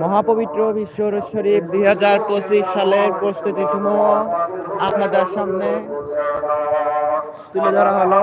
মহাপবিত্র বিশ্ব শরীফ দুই হাজার পঁচিশ সালের প্রস্তুতি সমূহ আপনাদের সামনে তুলে ধরা হলো।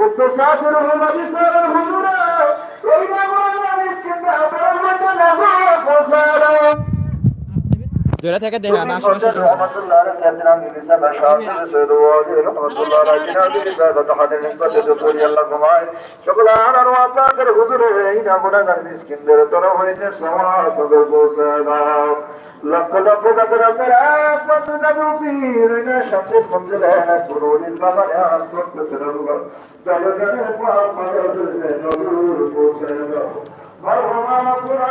السالكين شعبة مستالي قدس عاشر الهدى بسر الهدى وإمام الاسكندر برمة الأزهر দূরে থেকে দেখেন আশেপাশে লক্ষ লক্ষ কাদের আপনারা একমাত্র দাদু পীর না সবচেয়ে মন্দিরে পুরোহিত বাবা একমাত্র সেরকম দলজনের পাপ নজর পৌঁছে ভগবান পুরা